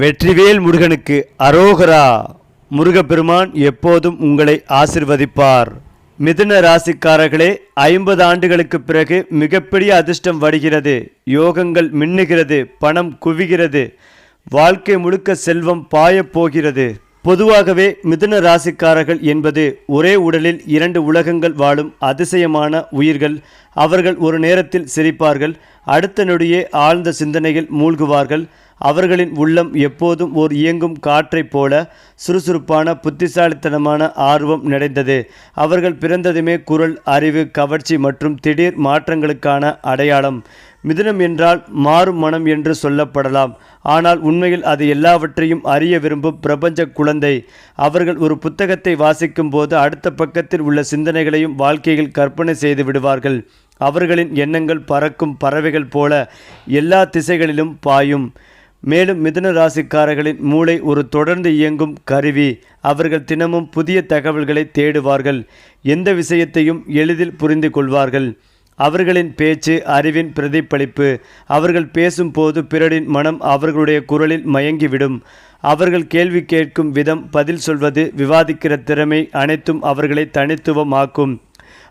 வெற்றிவேல் முருகனுக்கு அரோகரா. முருகப்பெருமான் எப்போதும் உங்களை ஆசிர்வதிப்பார். மிதுன ராசிக்காரர்களே ஐம்பது ஆண்டுகளுக்கு பிறகு மிகப்பெரிய அதிர்ஷ்டம் வருகிறது. யோகங்கள் மின்னுகிறது பணம் குவிகிறது. வாழ்க்கை முழுக்க செல்வம் பாயப் போகிறது. பொதுவாகவே மிதுன ராசிக்காரர்கள் என்பது ஒரே உடலில் இரண்டு உலகங்கள் வாழும் அதிசயமான உயிர்கள். அவர்கள் ஒரு நேரத்தில் சிரிப்பார்கள் அடுத்த நொடியே ஆழ்ந்த சிந்தனையில் மூழ்குவார்கள். அவர்களின் உள்ளம் எப்போதும் ஓர் இயங்கும் காற்றைப் போல சுறுசுறுப்பான புத்திசாலித்தனமான ஆர்வம் நிறைந்தது. அவர்கள் பிறந்ததுமே குரல் அறிவு கவர்ச்சி மற்றும் திடீர் மாற்றங்களுக்கான அடையாளம். மிதுனம் என்றால் மாறும் மனம் என்று சொல்லப்படலாம். ஆனால் உண்மையில் அது எல்லாவற்றையும் அறிய விரும்பும் பிரபஞ்ச குழந்தை. அவர்கள் ஒரு புத்தகத்தை வாசிக்கும் போது அடுத்த பக்கத்தில் உள்ள சிந்தனைகளையும் வாழ்க்கையில் கற்பனை செய்து விடுவார்கள். அவர்களின் எண்ணங்கள் பறக்கும் பறவைகள் போல எல்லா திசைகளிலும் பாயும். மேலும் மிதுன ராசிக்காரர்களின் மூளை ஒரு தொடர்ந்து இயங்கும் கருவி. அவர்கள் தினமும் புதிய தகவல்களை தேடுவார்கள். எந்த விஷயத்தையும் எளிதில் புரிந்து கொள்வார்கள். அவர்களின் பேச்சு அறிவின் பிரதிபலிப்பு அவர்கள் பேசும்போது பிறரின் மனம் அவர்களுடைய குரலில் மயங்கிவிடும். அவர்கள் கேள்வி கேட்கும் விதம் பதில் சொல்வது விவாதிக்கிற திறமை அனைத்தும் அவர்களை தனித்துவமாக்கும்.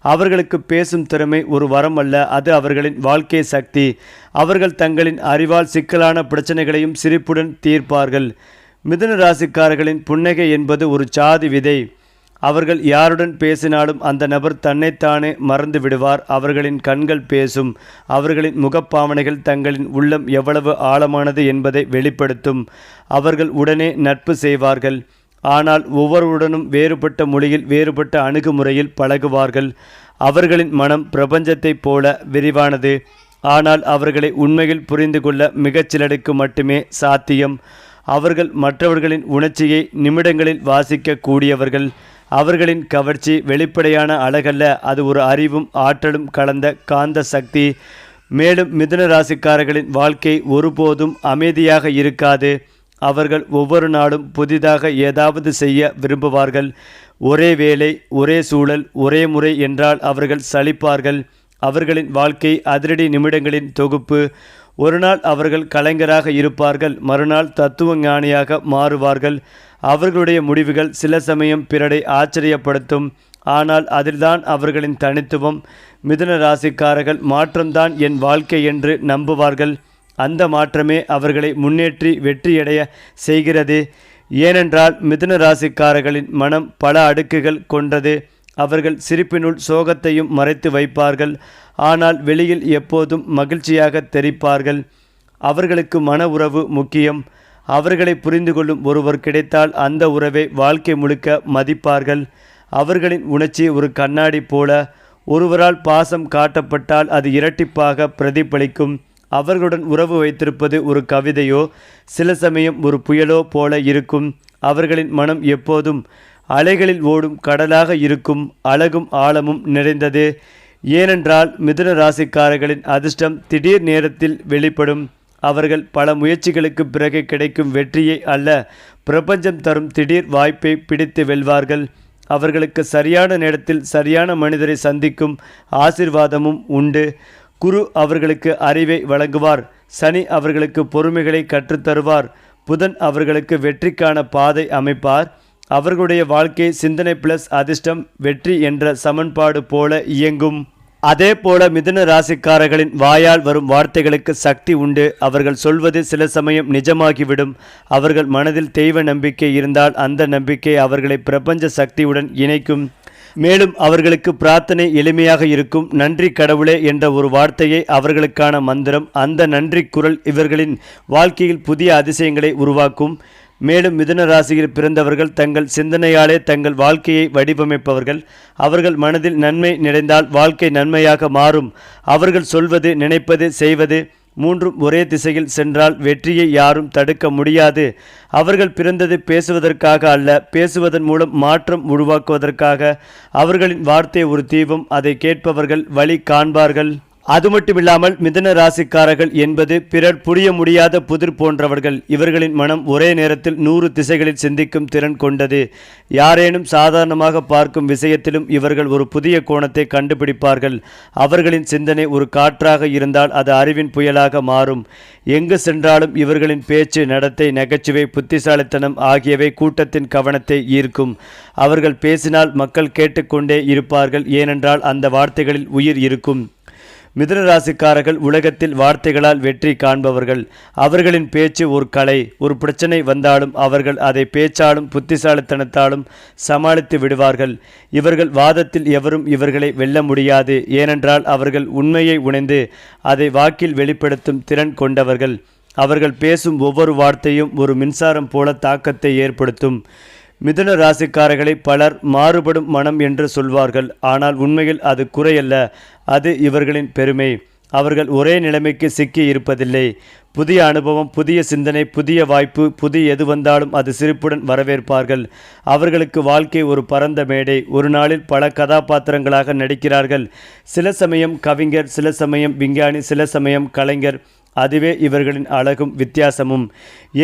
அவர்களுக்கு பேசும் திறமை ஒரு வரம் அல்ல. அது அவர்களின் வாழ்க்கை சக்தி. அவர்கள் தங்களின் அறிவால் சிக்கலான பிரச்சனைகளையும் சிரிப்புடன் தீர்ப்பார்கள். மிதுன ராசிக்காரர்களின் புன்னகை என்பது ஒரு சாதி விதை. அவர்கள் யாருடன் பேசினாலும் அந்த நபர் தன்னைத்தானே மறந்து விடுவார். அவர்களின் கண்கள் பேசும். அவர்களின் முகப்பாவனைகள் தங்களின் உள்ளம் எவ்வளவு ஆழமானது என்பதை வெளிப்படுத்தும். அவர்கள் உடனே நட்பு செய்வார்கள். ஆனால் ஒவ்வொருவருடனும் வேறுபட்ட மொழியில் வேறுபட்ட அணுகுமுறையில் பழகுவார்கள். அவர்களின் மனம் பிரபஞ்சத்தைப் போல விரிவானது. ஆனால் அவர்களை உண்மையில் புரிந்து கொள்ள மிகச்சிலருக்கு மட்டுமே சாத்தியம். அவர்கள் மற்றவர்களின் உணர்ச்சியை நிமிடங்களில் வாசிக்க கூடியவர்கள். அவர்களின் கவர்ச்சி வெளிப்படையான அழகல்ல அது ஒரு அறிவும் ஆற்றலும் கலந்த காந்த சக்தி. மேலும் மிதுன ராசிக்காரர்களின் வாழ்க்கை ஒருபோதும் அமைதியாக இருக்காது. அவர்கள் ஒவ்வொரு நாளும் புதிதாக ஏதாவது செய்ய விரும்புவார்கள். ஒரே வேலை ஒரே சூழல் ஒரே முறை என்றால் அவர்கள் சலிப்பார்கள். அவர்களின் வாழ்க்கை அதிரடி நிமிடங்களின் தொகுப்பு. ஒரு நாள் அவர்கள் கலைஞராக இருப்பார்கள் மறுநாள் தத்துவ ஞானியாக மாறுவார்கள். அவர்களுடைய முடிவுகள் சில சமயம் பிறரை ஆச்சரியப்படுத்தும். ஆனால் அதில்தான் அவர்களின் தனித்துவம். மிதுன ராசிக்காரர்கள் மாற்றம்தான் என் வாழ்க்கை என்று நம்புவார்கள். அந்த மாற்றமே அவர்களை முன்னேற்றி வெற்றியடைய செய்கிறது. ஏனென்றால் மிதுன ராசிக்காரர்களின் மனம் பல அடுக்குகள் கொண்டது. அவர்கள் சிரிப்பினுள் சோகத்தையும் மறைத்து வைப்பார்கள். ஆனால் வெளியில் எப்போதும் மகிழ்ச்சியாக தெரிப்பார்கள். அவர்களுக்கு மன உறவு முக்கியம். அவர்களை புரிந்து கொள்ளும் ஒருவர் கிடைத்தால் அந்த உறவை வாழ்க்கை முழுக்க மதிப்பார்கள். அவர்களின் உணர்ச்சி ஒரு கண்ணாடி போல. ஒருவரால் பாசம் காட்டப்பட்டால் அது இரட்டிப்பாக பிரதிபலிக்கும். அவர்களுடன் உறவு வைத்திருப்பது ஒரு கவிதையோ சில சமயம் ஒரு புயலோ போல இருக்கும். அவர்களின் மனம் எப்போதும் அலைகளில் ஓடும் கடலாக இருக்கும். அழகும் ஆழமும் நிறைந்தது. ஏனென்றால் மிதுன ராசிக்காரர்களின் அதிர்ஷ்டம் திடீர் நேரத்தில் வெளிப்படும். அவர்கள் பல முயற்சிகளுக்கு பிறகு கிடைக்கும் வெற்றியை அல்ல பிரபஞ்சம் தரும் திடீர் வாய்ப்பை பிடித்து வெல்வார்கள். அவர்களுக்கு சரியான நேரத்தில் சரியான மனிதரை சந்திக்கும் ஆசிர்வாதமும் உண்டு. குரு அவர்களுக்கு அறிவை வழங்குவார். சனி அவர்களுக்கு பொறுமைகளை கற்றுத்தருவார். புதன் அவர்களுக்கு வெற்றிக்கான பாதை அமைப்பார். அவர்களுடைய வாழ்க்கை சிந்தனை பிளஸ் அதிர்ஷ்டம் வெற்றி என்ற சமன்பாடு போல இயங்கும். அதே போல மிதுன ராசிக்காரர்களின் வாயால் வரும் வார்த்தைகளுக்கு சக்தி உண்டு. அவர்கள் சொல்வது சில சமயம் நிஜமாகிவிடும். அவர்கள் மனதில் தெய்வ நம்பிக்கை இருந்தால் அந்த நம்பிக்கை அவர்களை பிரபஞ்ச சக்தியுடன் இணைக்கும். மேலும் அவர்களுக்கு பிரார்த்தனை எளிமையாக இருக்கும். நன்றி கடவுளே என்ற ஒரு வார்த்தையை அவர்களுக்கான மந்திரம் அந்த நன்றி குரல் இவர்களின் வாழ்க்கையில் புதிய அதிசயங்களை உருவாக்கும். மேலும் மிதுன ராசியில் பிறந்தவர்கள் தங்கள் சிந்தனையாலே தங்கள் வாழ்க்கையை வடிவமைப்பவர்கள். அவர்கள் மனதில் நன்மை நிறைந்தால் வாழ்க்கை நன்மையாக மாறும். அவர்கள் சொல்வது நினைப்பது செய்வது மூன்றும் ஒரே திசையில் சென்றால் வெற்றியை யாரும் தடுக்க முடியாது. அவர்கள் பிறந்தது பேசுவதற்காக அல்ல பேசுவதன் மூலம் மாற்றம் உருவாக்குவதற்காக. அவர்களின் வார்த்தை ஒரு தீபம் அதை கேட்பவர்கள் வழி காண்பார்கள். அது மட்டுமில்லாமல் மிதுன ராசிக்காரர்கள் என்பது பிறர் புரிய முடியாத புதிர் போன்றவர்கள். இவர்களின் மனம் ஒரே நேரத்தில் நூறு திசைகளில் சிந்திக்கும் திறன் கொண்டது. யாரேனும் சாதாரணமாக பார்க்கும் விஷயத்திலும் இவர்கள் ஒரு புதிய கோணத்தை கண்டுபிடிப்பார்கள். அவர்களின் சிந்தனை ஒரு காற்றாக இருந்தால் அது அறிவின் புயலாக மாறும். எங்கு சென்றாலும் இவர்களின் பேச்சு நடத்தை நகைச்சுவை புத்திசாலித்தனம் ஆகியவை கூட்டத்தின் கவனத்தை ஈர்க்கும். அவர்கள் பேசினால் மக்கள் கேட்டுக்கொண்டே இருப்பார்கள். ஏனென்றால் அந்த வார்த்தைகளில் உயிர் இருக்கும். மிதுன ராசிக்காரர்கள் உலகத்தில் வார்த்தைகளால் வெற்றி காண்பவர்கள். அவர்களின் பேச்சு ஒரு கலை ஒரு பிரச்சனை வந்தாலும் அவர்கள் அதை பேச்சாலும் புத்திசாலித்தனத்தாலும் சமாளித்து விடுவார்கள். இவர்கள் வாதத்தில் எவரும் இவர்களை வெல்ல முடியாது. ஏனென்றால் அவர்கள் உண்மையை உணர்ந்து அதை வாக்கில் வெளிப்படுத்தும் திறன் கொண்டவர்கள். அவர்கள் பேசும் ஒவ்வொரு வார்த்தையும் ஒரு மின்சாரம் போல தாக்கத்தை ஏற்படுத்தும். மிதுன ராசிக்காரர்களை பலர் மாறுபடும் மனம் என்று சொல்வார்கள். ஆனால் உண்மையில் அது குறையல்ல. அது இவர்களின் பெருமை. அவர்கள் ஒரே நிலைமைக்கு சிக்கி இருப்பதில்லை. புதிய அனுபவம் புதிய சிந்தனை புதிய வாய்ப்பு புதிய எது வந்தாலும் அது சிரிப்புடன் வரவேற்பார்கள். அவர்களுக்கு வாழ்க்கை ஒரு பரந்த மேடை. ஒரு நாளில் பல கதாபாத்திரங்களாக நடிக்கிறார்கள். சில சமயம் கவிஞர் சில சமயம் விஞ்ஞானி சில சமயம் கலைஞர். அதுவே இவர்களின் அழகும் வித்தியாசமும்.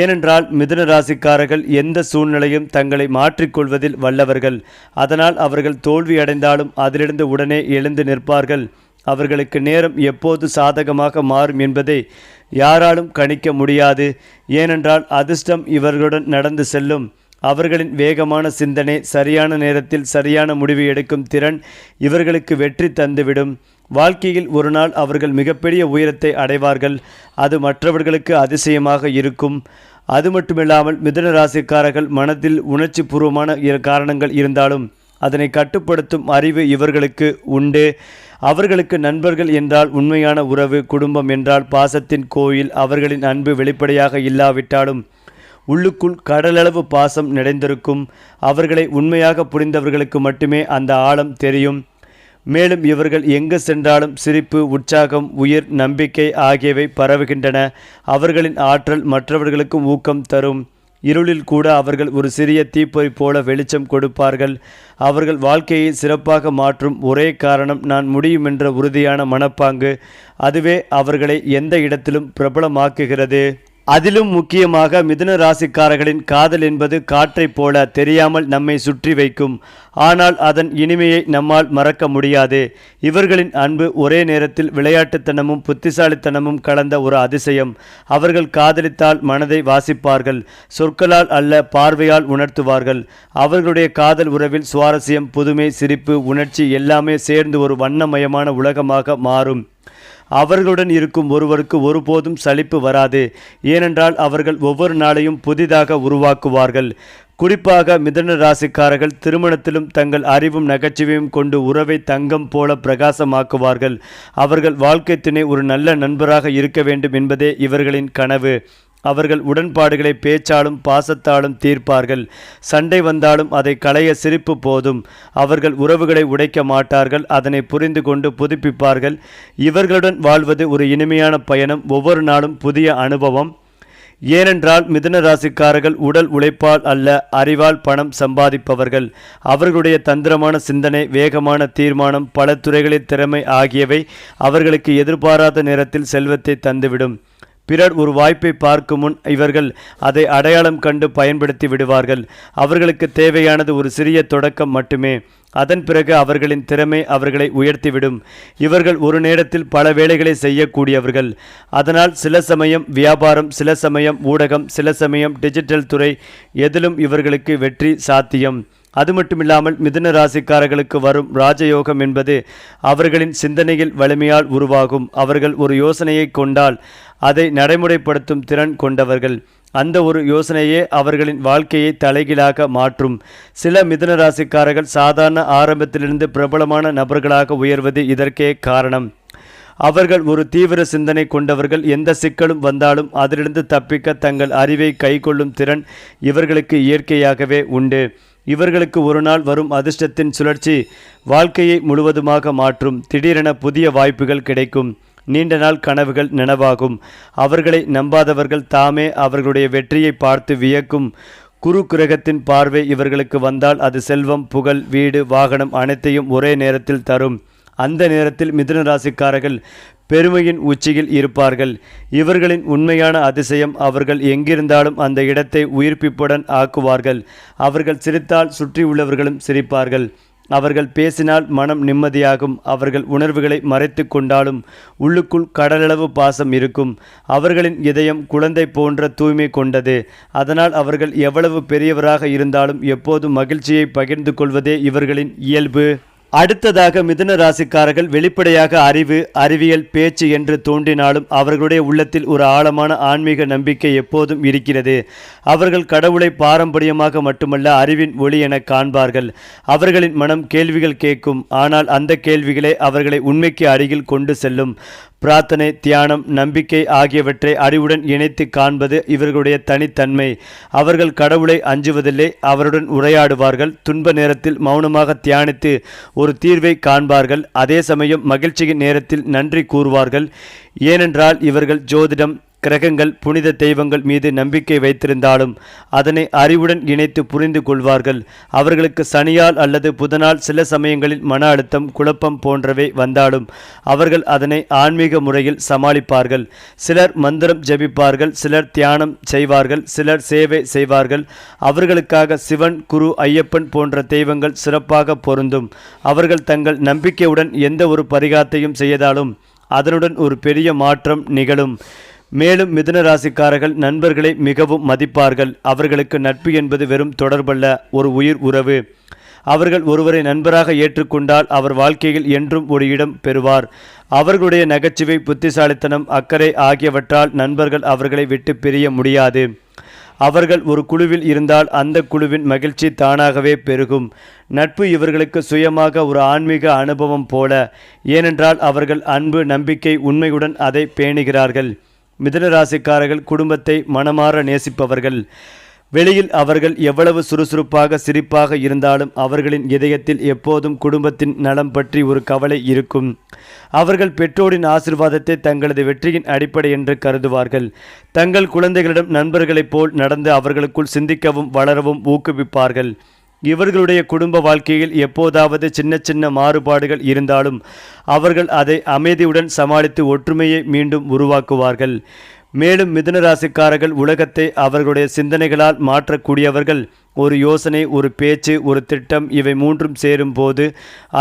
ஏனென்றால் மிதுன ராசிக்காரர்கள் எந்த சூழ்நிலையும் தங்களை மாற்றிக்கொள்வதில் வல்லவர்கள். அதனால் அவர்கள் தோல்வியடைந்தாலும் அதிலிருந்து உடனே எழுந்து நிற்பார்கள். அவர்களுக்கு நேரம் எப்போது சாதகமாக மாறும் என்பதை யாராலும் கணிக்க முடியாது. ஏனென்றால் அதிர்ஷ்டம் இவர்களுடன் நடந்து செல்லும். அவர்களின் வேகமான சிந்தனை சரியான நேரத்தில் சரியான முடிவு எடுக்கும் திறன் இவர்களுக்கு வெற்றி தந்துவிடும். வாழ்க்கையில் ஒரு நாள் அவர்கள் மிகப்பெரிய உயரத்தை அடைவார்கள். அது மற்றவர்களுக்கு அதிசயமாக இருக்கும். அது மட்டுமில்லாமல் மிதுன ராசிக்காரர்கள் மனதில் உணர்ச்சி பூர்வமான காரணங்கள் இருந்தாலும் அதனை கட்டுப்படுத்தும் அறிவு இவர்களுக்கு உண்டு. அவர்களுக்கு நண்பர்கள் என்றால் உண்மையான உறவு குடும்பம் என்றால் பாசத்தின் கோயில் அவர்களின் அன்பு வெளிப்படையாக இல்லாவிட்டாலும் உள்ளுக்குள் கடலளவு பாசம் நிறைந்திருக்கும். அவர்களை உண்மையாக புரிந்தவர்களுக்கு மட்டுமே அந்த ஆழம் தெரியும். மேலும் இவர்கள் எங்கு சென்றாலும் சிரிப்பு உற்சாகம் உயிர் நம்பிக்கை ஆகியவை பரவுகின்றன. அவர்களின் ஆற்றல் மற்றவர்களுக்கும் ஊக்கம் தரும். இருளில் கூட அவர்கள் ஒரு சிறிய தீப்பொறி போல வெளிச்சம் கொடுப்பார்கள். அவர்கள் வாழ்க்கையை சிறப்பாக மாற்றும் ஒரே காரணம் நான் முடியும் என்ற உறுதியான மனப்பாங்கு. அதுவே அவர்களை எந்த இடத்திலும் பிரபலமாக்குகிறது. அதிலும் முக்கியமாக மிதுன ராசிக்காரர்களின் காதல் என்பது காற்றைப் போல தெரியாமல் நம்மை சுற்றி வைக்கும். ஆனால் அதன் இனிமையை நம்மால் மறக்க முடியாது. இவர்களின் அன்பு ஒரே நேரத்தில் விளையாட்டுத்தனமும் புத்திசாலித்தனமும் கலந்த ஒரு அதிசயம். அவர்கள் காதலித்தால் மனதை வாசிப்பார்கள். சொற்களால் அல்ல பார்வையால் உணர்த்துவார்கள். அவர்களுடைய காதல் உறவில் சுவாரஸ்யம் புதுமை சிரிப்பு உணர்ச்சி எல்லாமே சேர்ந்து ஒரு வண்ணமயமான உலகமாக மாறும். அவர்களுடன் இருக்கும் ஒருவருக்கு ஒருபோதும் சலிப்பு வராது. ஏனென்றால் அவர்கள் ஒவ்வொரு நாளையும் புதிதாக உருவாக்குவார்கள். குறிப்பாக மிதன ராசிக்காரர்கள் திருமணத்திலும் தங்கள் அறிவும் நகைச்சுவையும் கொண்டு உறவை தங்கம் போல பிரகாசமாக்குவார்கள். அவர்கள் வாழ்க்கை துணை ஒரு நல்ல நண்பராக இருக்க வேண்டும் என்பதே இவர்களின் கனவு. அவர்கள் உடன்பாடுகளை பேச்சாலும் பாசத்தாலும் தீர்ப்பார்கள். சண்டை வந்தாலும் அதை களைய சிரிப்பு போதும். அவர்கள் உறவுகளை உடைக்க மாட்டார்கள். அதனை புரிந்து கொண்டு புதுப்பிப்பார்கள். இவர்களுடன் வாழ்வது ஒரு இனிமையான பயணம். ஒவ்வொரு நாளும் புதிய அனுபவம். ஏனென்றால் மிதுன ராசிக்காரர்கள் உடல் உழைப்பால் அல்ல அறிவால் பணம் சம்பாதிப்பவர்கள். அவர்களுடைய தந்திரமான சிந்தனை வேகமான தீர்மானம் பல துறைகளில் திறமை ஆகியவை அவர்களுக்கு எதிர்பாராத நேரத்தில் செல்வத்தை தந்துவிடும். பிறர் ஒரு வாய்ப்பை பார்க்கும் முன் இவர்கள் அதை அடையாளம் கண்டு பயன்படுத்தி விடுவார்கள். அவர்களுக்கு தேவையானது ஒரு சிறிய தொடக்கம் மட்டுமே. அதன் பிறகு அவர்களின் திறமை அவர்களை உயர்த்திவிடும். இவர்கள் ஒரு நேரத்தில் பல வேலைகளை செய்யக்கூடியவர்கள். அதனால் சில சமயம் வியாபாரம் சில சமயம் ஊடகம் சில சமயம் டிஜிட்டல் துறை எதிலும் இவர்களுக்கு வெற்றி சாத்தியம். அது மட்டுமில்லாமல் மிதுன ராசிக்காரர்களுக்கு வரும் ராஜயோகம் என்பது அவர்களின் சிந்தனையில் வலிமையால் உருவாகும். அவர்கள் ஒரு யோசனையை கொண்டால் அதை நடைமுறைப்படுத்தும் திறன் கொண்டவர்கள். அந்த ஒரு யோசனையே அவர்களின் வாழ்க்கையை தலைகீழாக மாற்றும். சில மிதுன ராசிக்காரர்கள் சாதாரண ஆரம்பத்திலிருந்து பிரபலமான நபர்களாக உயர்வது இதற்கே காரணம். அவர்கள் ஒரு தீவிர சிந்தனை கொண்டவர்கள் எந்த சிக்கலும் வந்தாலும் அதிலிருந்து தப்பிக்க தங்கள் அறிவை கைக்கொள்ளும் திறன் இவர்களுக்கு இயற்கையாகவே உண்டு. இவர்களுக்கு ஒரு நாள் வரும் அதிர்ஷ்டத்தின் சுழற்சி வாழ்க்கையை முழுவதுமாக மாற்றும். திடீரென புதிய வாய்ப்புகள் கிடைக்கும். நீண்ட நாள் கனவுகள் நினைவாகும். அவர்களை நம்பாதவர்கள் தாமே அவர்களுடைய வெற்றியை பார்த்து வியக்கும். குரு கிரகத்தின் பார்வை இவர்களுக்கு வந்தால் அது செல்வம் புகழ் வீடு வாகனம் அனைத்தையும் ஒரே நேரத்தில் தரும். அந்த நேரத்தில் மிதுன ராசிக்காரர்கள் பெருமையின் உச்சியில் இருப்பார்கள். இவர்களின் உண்மையான அதிசயம் அவர்கள் எங்கிருந்தாலும் அந்த இடத்தை உயிர்ப்பிப்புடன் ஆக்குவார்கள். அவர்கள் சிரித்தால் சுற்றியுள்ளவர்களும் சிரிப்பார்கள். அவர்கள் பேசினால் மனம் நிம்மதியாகும். அவர்கள் உணர்வுகளை மறைத்து கொண்டாலும் உள்ளுக்குள் கடலளவு பாசம் இருக்கும். அவர்களின் இதயம் குழந்தை போன்ற தூய்மை கொண்டது. அதனால் அவர்கள் எவ்வளவு பெரியவராக இருந்தாலும் எப்போதும் மகிழ்ச்சியை பகிர்ந்து கொள்வதே இவர்களின் இயல்பு. அடுத்ததாக மிதுன ராசிக்காரர்கள் வெளிப்படையாக அறிவு அறிவியல் பேச்சு என்று தோன்றினாலும் அவர்களுடைய உள்ளத்தில் ஒரு ஆழமான ஆன்மீக நம்பிக்கை எப்போதும் இருக்கிறது. அவர்கள் கடவுளை பாரம்பரியமாக மட்டுமல்ல அறிவின் ஒளி என காண்பார்கள். அவர்களின் மனம் கேள்விகள் கேட்கும். ஆனால் அந்த கேள்விகளே அவர்களை உண்மைக்கு அருகில் கொண்டு செல்லும். பிரார்த்தனை தியானம் நம்பிக்கை ஆகியவற்றை அறிவுடன் இணைத்து காண்பது இவர்களுடைய தனித்தன்மை. அவர்கள் கடவுளை அஞ்சுவதில்லை அவருடன் உரையாடுவார்கள். துன்ப நேரத்தில் மௌனமாக தியானித்து ஒரு தீர்வை காண்பார்கள். அதே சமயம் மகிழ்ச்சியின் நேரத்தில் நன்றி கூறுவார்கள். ஏனென்றால் இவர்கள் ஜோதிடம் கிரகங்கள் புனித தெய்வங்கள் மீது நம்பிக்கை வைத்திருந்தாலும் அதனை அறிவுடன் இணைத்து புரிந்து கொள்வார்கள். அவர்களுக்கு சனியால் அல்லது புதனால் சில சமயங்களில் மன அழுத்தம் குழப்பம் போன்றவை வந்தாலும் அவர்கள் அதனை ஆன்மீக முறையில் சமாளிப்பார்கள். சிலர் மந்திரம் ஜபிப்பார்கள் சிலர் தியானம் செய்வார்கள் சிலர் சேவை செய்வார்கள். அவர்களுக்காக சிவன் குரு ஐயப்பன் போன்ற தெய்வங்கள் சிறப்பாக பொருந்தும். அவர்கள் தங்கள் நம்பிக்கையுடன் எந்த ஒரு பரிகாரத்தையும் செய்தாலும் அதனுடன் ஒரு பெரிய மாற்றம் நிகழும். மேலும் மிதுன ராசிக்காரர்கள் நண்பர்களை மிகவும் மதிப்பார்கள். அவர்களுக்கு நட்பு என்பது வெறும் தொடர்பல்ல ஒரு உயிர் உறவு. அவர்கள் ஒருவரை நண்பராக ஏற்றுக்கொண்டால் அவர் வாழ்க்கையில் என்றும் ஒரு இடம் பெறுவார். அவர்களுடைய நகைச்சுவை புத்திசாலித்தனம் அக்கறை ஆகியவற்றால் நண்பர்கள் அவர்களை விட்டு பிரிய முடியாது. அவர்கள் ஒரு குழுவில் இருந்தால் அந்த குழுவின் மகிழ்ச்சி தானாகவே பெருகும். நட்பு இவர்களுக்கு சுயமாக ஒரு ஆன்மீக அனுபவம் போல. ஏனென்றால் அவர்கள் அன்பு நம்பிக்கை உண்மையுடன் அதை பேணுகிறார்கள். மிதனராசிக்காரர்கள் குடும்பத்தை மனமாற நேசிப்பவர்கள். வெளியில் அவர்கள் எவ்வளவு சுறுசுறுப்பாக சிரிப்பாக இருந்தாலும் அவர்களின் இதயத்தில் எப்போதும் குடும்பத்தின் நலம் பற்றி ஒரு கவலை இருக்கும். அவர்கள் பெற்றோரின் ஆசிர்வாதத்தை தங்களது வெற்றியின் அடிப்படை என்று கருதுவார்கள். தங்கள் குழந்தைகளிடம் நண்பர்களைப் போல் நடந்து அவர்களுக்குள் சிந்திக்கவும் வளரவும் ஊக்குவிப்பார்கள். இவர்களுடைய குடும்ப வாழ்க்கையில் எப்போதாவது சின்ன சின்ன மாறுபாடுகள் இருந்தாலும் அவர்கள் அதை அமைதியுடன் சமாளித்து ஒற்றுமையை மீண்டும் உருவாக்குவார்கள். மேலும் மிதுனராசிக்காரர்கள் உலகத்தை அவர்களுடைய சிந்தனைகளால் மாற்றக்கூடியவர்கள். ஒரு யோசனை ஒரு பேச்சு ஒரு திட்டம் இவை மூன்றும் சேரும் போது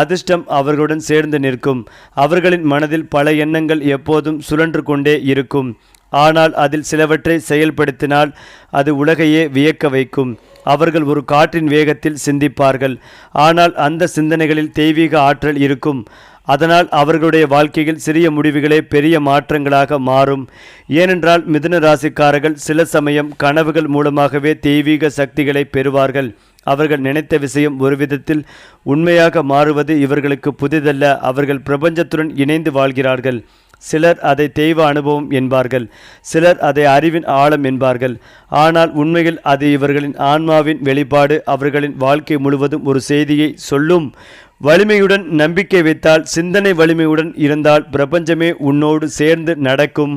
அதிர்ஷ்டம் அவர்களுடன் சேர்ந்து நிற்கும். அவர்களின் மனதில் பல எண்ணங்கள் எப்போதும் சுழன்று கொண்டே இருக்கும். ஆனால் அதில் சிலவற்றை செயல்படுத்தினால் அது உலகையே வியக்க வைக்கும். அவர்கள் ஒரு காற்றின் வேகத்தில் சிந்திப்பார்கள். ஆனால் அந்த சிந்தனைகளில் தெய்வீக ஆற்றல் இருக்கும். அதனால் அவர்களுடைய வாழ்க்கையில் சிறிய முடிவுகளே பெரிய மாற்றங்களாக மாறும். ஏனென்றால் மிதுன ராசிக்காரர்கள் சில சமயம் கனவுகள் மூலமாகவே தெய்வீக சக்திகளை பெறுவார்கள். அவர்கள் நினைத்த விஷயம் ஒரு விதத்தில் உண்மையாக மாறுவது இவர்களுக்கு புதிதல்ல. அவர்கள் பிரபஞ்சத்துடன் இணைந்து வாழ்கிறார்கள். சிலர் அதை தெய்வ அனுபவம் என்பார்கள். சிலர் அதை அறிவின் ஆழம் என்பார்கள். ஆனால் உண்மையில் அது இவர்களின் ஆன்மாவின் வெளிப்பாடு அவர்களின் வாழ்க்கை முழுவதும் ஒரு செய்தியை சொல்லும். வலிமையுடன் நம்பிக்கை வைத்தால் சிந்தனை வலிமையுடன் இருந்தால் பிரபஞ்சமே உன்னோடு சேர்ந்து நடக்கும்.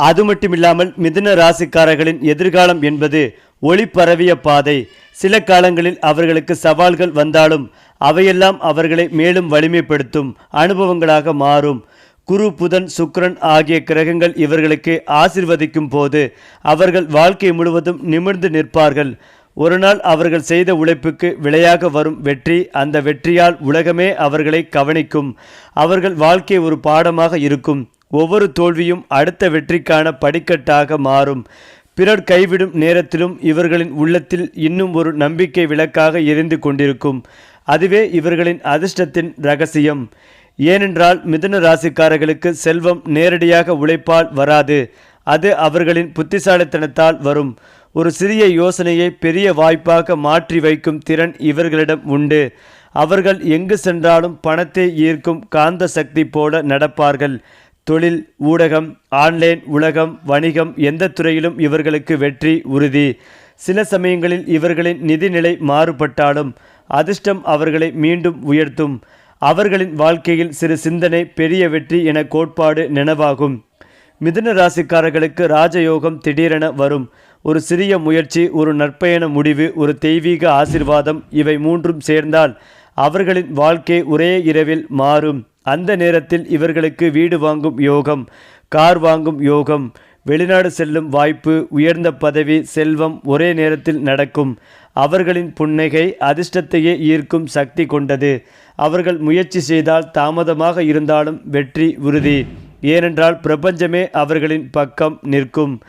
அது மட்டுமில்லாமல் மிதுன ராசிக்காரர்களின் எதிர்காலம் என்பது ஒளி பரவிய பாதை. சில காலங்களில் அவர்களுக்கு சவால்கள் வந்தாலும் அவையெல்லாம் அவர்களை மேலும் வலிமைப்படுத்தும் அனுபவங்களாக மாறும். குரு புதன் சுக்ரன் ஆகிய கிரகங்கள் இவர்களுக்கு ஆசிர்வதிக்கும் போது அவர்கள் வாழ்க்கை முழுவதும் நிமிர்ந்து நிற்பார்கள். ஒரு நாள் அவர்கள் செய்த உழைப்புக்கு விலையாக வரும் வெற்றி அந்த வெற்றியால் உலகமே அவர்களை கவனிக்கும். அவர்கள் வாழ்க்கை ஒரு பாடமாக இருக்கும். ஒவ்வொரு தோல்வியும் அடுத்த வெற்றிக்கான படிக்கட்டாக மாறும். பிறர் கைவிடும் நேரத்திலும் இவர்களின் உள்ளத்தில் இன்னும் ஒரு நம்பிக்கை விளக்காக எரிந்து கொண்டிருக்கும். அதுவே இவர்களின் அதிர்ஷ்டத்தின் ரகசியம். ஏனென்றால் மிதுன ராசிக்காரர்களுக்கு செல்வம் நேரடியாக உழைப்பால் வராது. அது அவர்களின் புத்திசாலித்தனத்தால் வரும். ஒரு சிறிய யோசனையை பெரிய வாய்ப்பாக மாற்றி வைக்கும் திறன் இவர்களிடம் உண்டு. அவர்கள் எங்கு சென்றாலும் பணத்தை ஈர்க்கும் காந்த சக்தி போல நடப்பார்கள். தொழில் ஊடகம் ஆன்லைன் உலகம் வணிகம் எந்த துறையிலும் இவர்களுக்கு வெற்றி உறுதி. சில சமயங்களில் இவர்களின் நிதிநிலை மாறுபட்டாலும் அதிர்ஷ்டம் அவர்களை மீண்டும் உயர்த்தும். அவர்களின் வாழ்க்கையில் சிறு சிந்தனை பெரிய வெற்றி என கோட்பாடு நினைவாகும். மிதுன ராசிக்காரர்களுக்கு ராஜயோகம் திடீரென வரும். ஒரு சிறிய முயற்சி ஒரு நற்பயண முடிவு ஒரு தெய்வீக ஆசிர்வாதம் இவை மூன்றும் சேர்ந்தால் அவர்களின் வாழ்க்கை ஒரே இரவில் மாறும். அந்த நேரத்தில் இவர்களுக்கு வீடு வாங்கும் யோகம் கார் வாங்கும் யோகம் வெளிநாடு செல்லும் வாய்ப்பு உயர்ந்த பதவி செல்வம் ஒரே நேரத்தில் நடக்கும். அவர்களின் புன்னகை அதிர்ஷ்டத்தையே ஈர்க்கும் சக்தி கொண்டது. அவர்கள் முயற்சி செய்தால் தாமதமாக இருந்தாலும் வெற்றி உறுதி. ஏனென்றால் பிரபஞ்சமே அவர்களின் பக்கம் நிற்கும்.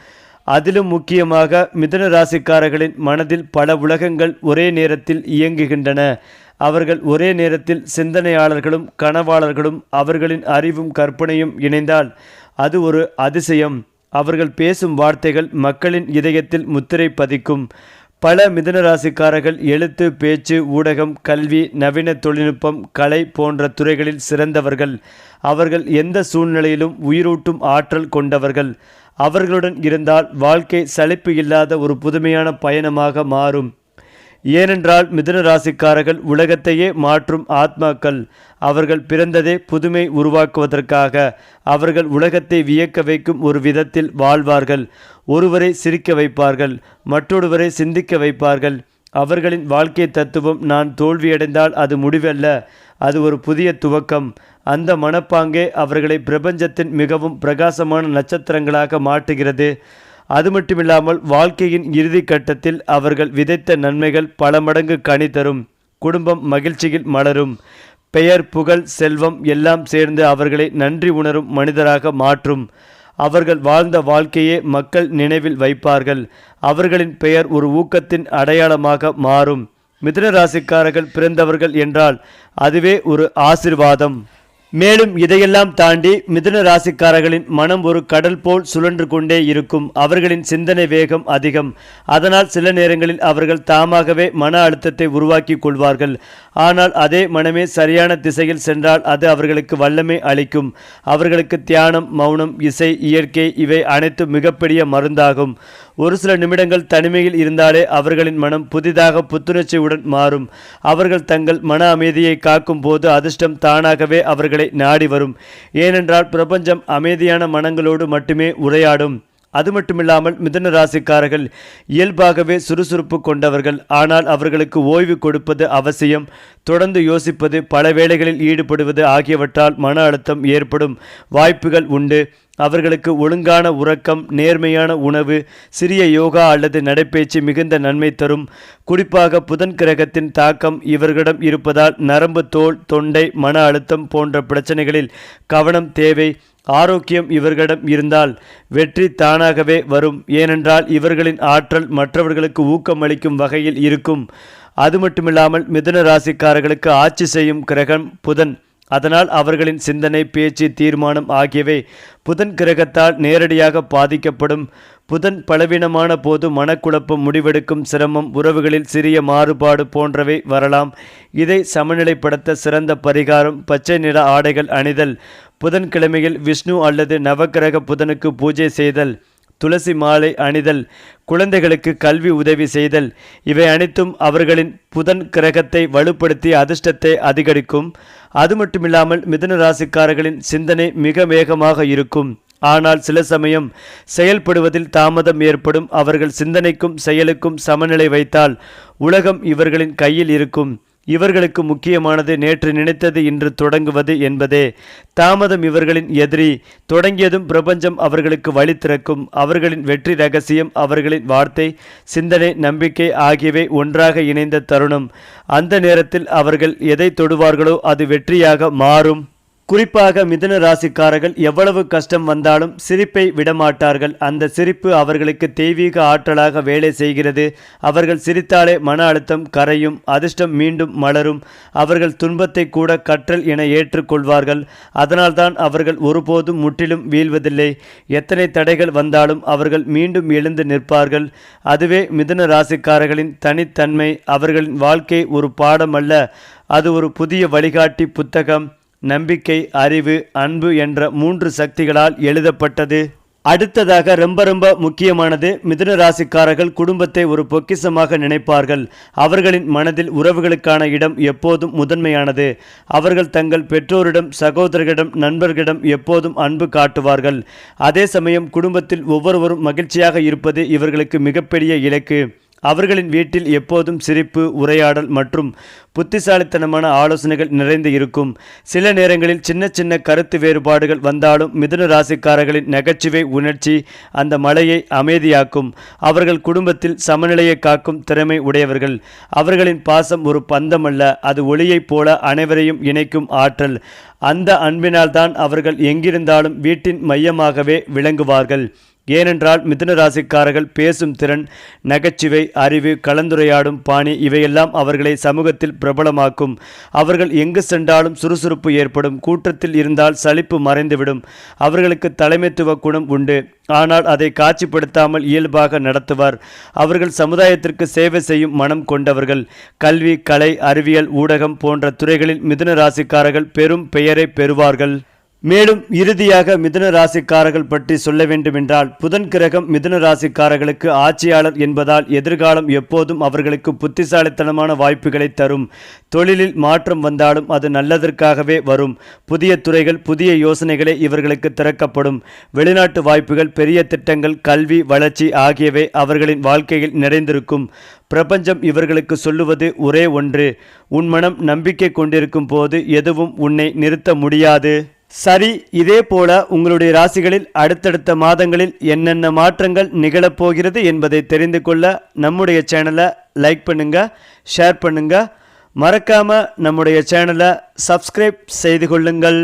அதிலும் முக்கியமாக மிதுன ராசிக்காரர்களின் மனதில் பல உலகங்கள் ஒரே நேரத்தில் இயங்குகின்றன. அவர்கள் ஒரே நேரத்தில் சிந்தனையாளர்களும் கனவாளர்களும் அவர்களின் அறிவும் கற்பனையும் இணைந்தால் அது ஒரு அதிசயம். அவர்கள் பேசும் வார்த்தைகள் மக்களின் இதயத்தில் முத்திரை பதிக்கும். பல மிதுன ராசிக்காரர்கள் எழுத்து பேச்சு ஊடகம் கல்வி நவீன தொழில்நுட்பம் கலை போன்ற துறைகளில் சிறந்தவர்கள். அவர்கள் எந்த சூழ்நிலையிலும் உயிரூட்டும் ஆற்றல் கொண்டவர்கள். அவர்களுடன் இருந்தால் வாழ்க்கை சலிப்பு இல்லாத ஒரு புதுமையான பயணமாக மாறும். ஏனென்றால் மிதுன ராசிக்காரர்கள் உலகத்தையே மாற்றும் ஆத்மாக்கள். அவர்கள் பிறந்ததே புதுமை உருவாக்குவதற்காக அவர்கள் உலகத்தை வியக்க வைக்கும் ஒரு விதத்தில் வாழ்வார்கள். ஒருவரை சிரிக்க வைப்பார்கள் மற்றொருவரை சிந்திக்க வைப்பார்கள். அவர்களின் வாழ்க்கை தத்துவம் நான் தோல்வியடைந்தால் அது முடிவல்ல அது ஒரு புதிய துவக்கம். அந்த மனப்பாங்கே அவர்களை பிரபஞ்சத்தின் மிகவும் பிரகாசமான நட்சத்திரங்களாக மாற்றுகிறது. அது மட்டுமில்லாமல் வாழ்க்கையின் இறுதி கட்டத்தில் அவர்கள் விதைத்த நன்மைகள் பல மடங்கு கனி தரும் குடும்பம் மகிழ்ச்சியில் மலரும் பெயர் புகழ் செல்வம் எல்லாம் சேர்ந்து அவர்களை நன்றி உணரும் மனிதராக மாற்றும். அவர்கள் வாழ்ந்த வாழ்க்கையே மக்கள் நினைவில் வைப்பார்கள். அவர்களின் பெயர் ஒரு ஊக்கத்தின் அடையாளமாக மாறும். மிதுன ராசிக்காரர்கள் பிறந்தவர்கள் என்றால் அதுவே ஒரு ஆசிர்வாதம். மேலும் இதையெல்லாம் தாண்டி மிதுன ராசிக்காரர்களின் மனம் ஒரு கடல் போல் சுழன்று கொண்டே இருக்கும். அவர்களின் சிந்தனை வேகம் அதிகம். அதனால் சில நேரங்களில் அவர்கள் தாமாகவே மன அழுத்தத்தை உருவாக்கி கொள்வார்கள். ஆனால் அதே மனமே சரியான திசையில் சென்றால் அது அவர்களுக்கு வல்லமை அளிக்கும். அவர்களுக்கு தியானம் மௌனம் இசை இயற்கை இவை அனைத்தும் மிகப்பெரிய மருந்தாகும். ஒரு சில நிமிடங்கள் தனிமையில் இருந்தாலே அவர்களின் மனம் புதிதாக புத்துணர்ச்சியுடன் மாறும். அவர்கள் தங்கள் மன அமைதியை காக்கும் போது அதிர்ஷ்டம் தானாகவே அவர்களை நாடி வரும். ஏனென்றால் பிரபஞ்சம் அமைதியான மனங்களோடு மட்டுமே உரையாடும். அது மட்டுமில்லாமல் மிதன ராசிக்காரர்கள் இயல்பாகவே சுறுசுறுப்பு கொண்டவர்கள். ஆனால் அவர்களுக்கு ஓய்வு கொடுப்பது அவசியம். தொடர்ந்து யோசிப்பது பல வேளைகளில் ஈடுபடுவது ஆகியவற்றால் மன அழுத்தம் ஏற்படும். வாய்ப்புகள் உண்டு. அவர்களுக்கு ஒழுங்கான உறக்கம் நேர்மையான உணவு சிறிய யோகா அல்லது நடைப்பயிற்சி மிகுந்த நன்மை தரும். குறிப்பாக புதன் கிரகத்தின் தாக்கம் இவர்களிடம் இருப்பதால் நரம்பு தோல் தொண்டை மன அழுத்தம் போன்ற பிரச்சனைகளில் கவனம் தேவை. ஆரோக்கியம் இவர்களிடம் இருந்தால் வெற்றி தானாகவே வரும். ஏனென்றால் இவர்களின் ஆற்றல் மற்றவர்களுக்கு ஊக்கம் அளிக்கும் வகையில் இருக்கும். அது மட்டுமில்லாமல் மிதுன ராசிக்காரர்களுக்கு ஆட்சி செய்யும் கிரகம் புதன். அதனால் அவர்களின் சிந்தனை பேச்சு தீர்மானம் ஆகியவை புதன் கிரகத்தால் நேரடியாக பாதிக்கப்படும். புதன் பலவீனமான போது மனக்குழப்பம் முடிவெடுக்கும் சிரமம் உறவுகளில் சிறிய மாறுபாடு போன்றவை வரலாம். இதை சமநிலைப்படுத்த சிறந்த பரிகாரம் பச்சை நிற ஆடைகள் அணிதல். புதன்கிழமையில் விஷ்ணு அல்லது நவக்கிரக புதனுக்கு பூஜை செய்தல். துளசி மாலை அணிதல் குழந்தைகளுக்கு கல்வி உதவி செய்தல் இவை அனைத்தும் அவர்களின் புதன் கிரகத்தை வலுப்படுத்தி அதிர்ஷ்டத்தை அதிகரிக்கும். அது மட்டுமில்லாமல் மிதன ராசிக்காரர்களின் சிந்தனை மிக வேகமாக இருக்கும். ஆனால் சில சமயம் செயல்படுவதில் தாமதம் ஏற்படும். அவர்கள் சிந்தனைக்கும் செயலுக்கும் சமநிலை வைத்தால் உலகம் இவர்களின் கையில் இருக்கும். இவர்களுக்கு முக்கியமானது நேற்று நினைத்தது இன்று தொடங்குவது என்பதே. தாமதம் இவர்களின் எதிரி தொடங்கியதும் பிரபஞ்சம் அவர்களுக்கு வழி திறக்கும். அவர்களின் வெற்றி ரகசியம் அவர்களின் வார்த்தை சிந்தனை நம்பிக்கை ஆகியவை ஒன்றாக இணைந்த தருணம். அந்த நேரத்தில் அவர்கள் எதை தொடுவார்களோ அது வெற்றியாக மாறும். குறிப்பாக மிதுன ராசிக்காரர்கள் எவ்வளவு கஷ்டம் வந்தாலும் சிரிப்பை விடமாட்டார்கள். அந்த சிரிப்பு அவர்களுக்கு தெய்வீக ஆற்றலாக வேலை செய்கிறது. அவர்கள் சிரித்தாலே மன அழுத்தம் கரையும் அதிர்ஷ்டம் மீண்டும் மலரும். அவர்கள் துன்பத்தை கூட கற்றல் என ஏற்றுக்கொள்வார்கள். அதனால்தான் அவர்கள் ஒருபோதும் முற்றிலும் வீழ்வதில்லை. எத்தனை தடைகள் வந்தாலும் அவர்கள் மீண்டும் எழுந்து நிற்பார்கள். அதுவே மிதுன ராசிக்காரர்களின் தனித்தன்மை. அவர்களின் வாழ்க்கை ஒரு பாடம் அல்ல அது ஒரு புதிய வழிகாட்டி புத்தகம். நம்பிக்கை அறிவு அன்பு என்ற மூன்று சக்திகளால் எழுதப்பட்டது. அடுத்ததாக ரொம்ப ரொம்ப முக்கியமானது மிதுன ராசிக்காரர்கள் குடும்பத்தை ஒரு பொக்கிஷமாக நினைப்பார்கள். அவர்களின் மனதில் உறவுகளுக்கான இடம் எப்போதும் முதன்மையானது. அவர்கள் தங்கள் பெற்றோரிடம் சகோதரர்களிடம் நண்பர்களிடம் எப்போதும் அன்பு காட்டுவார்கள். அதே சமயம் குடும்பத்தில் ஒவ்வொருவரும் மகிழ்ச்சியாக இருப்பது இவர்களுக்கு மிகப்பெரிய இலக்கு. அவர்களின் வீட்டில் எப்போதும் சிரிப்பு உரையாடல் மற்றும் புத்திசாலித்தனமான ஆலோசனைகள் நிறைந்து இருக்கும். சில நேரங்களில் சின்ன சின்ன கருத்து வேறுபாடுகள் வந்தாலும் மிதுன ராசிக்காரர்களின் நகைச்சுவை உணர்ச்சி அந்த மலையை அமைதியாக்கும். அவர்கள் குடும்பத்தில் சமநிலையை காக்கும் திறமை உடையவர்கள். அவர்களின் பாசம் ஒரு பந்தமல்ல அது ஒளியைப் போல அனைவரையும் இணைக்கும் ஆற்றல். அந்த அன்பினால்தான் அவர்கள் எங்கிருந்தாலும் வீட்டின் மையமாகவே விளங்குவார்கள். ஏனென்றால் மிதுன ராசிக்காரர்கள் பேசும் திறன் நகைச்சுவை அறிவு கலந்துரையாடும் பாணி இவையெல்லாம் அவர்களை சமூகத்தில் பிரபலமாக்கும். அவர்கள் எங்கு சென்றாலும் சுறுசுறுப்பு ஏற்படும் கூட்டத்தில் இருந்தால் சலிப்பு மறைந்துவிடும். அவர்களுக்கு தலைமைத்துவ குணம் உண்டு. ஆனால் அதை காட்சிப்படுத்தாமல் இயல்பாக நடத்துவார். அவர்கள் சமுதாயத்திற்கு சேவை செய்யும் மனம் கொண்டவர்கள். கல்வி கலை அறிவியல் ஊடகம் போன்ற துறைகளில் மிதுன ராசிக்காரர்கள் பெரும் பெயரை பெறுவார்கள். மேலும் இறுதியாக மிதுன ராசிக்காரர்கள் பற்றி சொல்ல வேண்டுமென்றால் புதன் கிரகம் மிதுன ராசிக்காரர்களுக்கு ஆட்சியாளர் என்பதால் எதிர்காலம் எப்போதும் அவர்களுக்கு புத்திசாலித்தனமான வாய்ப்புகளை தரும். தொழிலில் மாற்றம் வந்தாலும் அது நல்லதற்காகவே வரும். புதிய துறைகள் புதிய யோசனைகளே இவர்களுக்கு திறக்கப்படும். வெளிநாட்டு வாய்ப்புகள் பெரிய திட்டங்கள் கல்வி வளர்ச்சி ஆகியவை அவர்களின் வாழ்க்கையில் நிறைந்திருக்கும். பிரபஞ்சம் இவர்களுக்கு சொல்லுவது ஒரே ஒன்று. உன் மனம் நம்பிக்கை கொண்டிருக்கும் போது எதுவும் உன்னை நிறுத்த முடியாது. சரி இதே போல உங்களுடைய ராசிகளில் அடுத்தடுத்த மாதங்களில் என்னென்ன மாற்றங்கள் நிகழப்போகிறது என்பதை தெரிந்து கொள்ள நம்முடைய சேனலை லைக் பண்ணுங்க ஷேர் பண்ணுங்க. மறக்காம நம்முடைய சேனலை சப்ஸ்கிரைப் செய்து கொள்ளுங்கள்.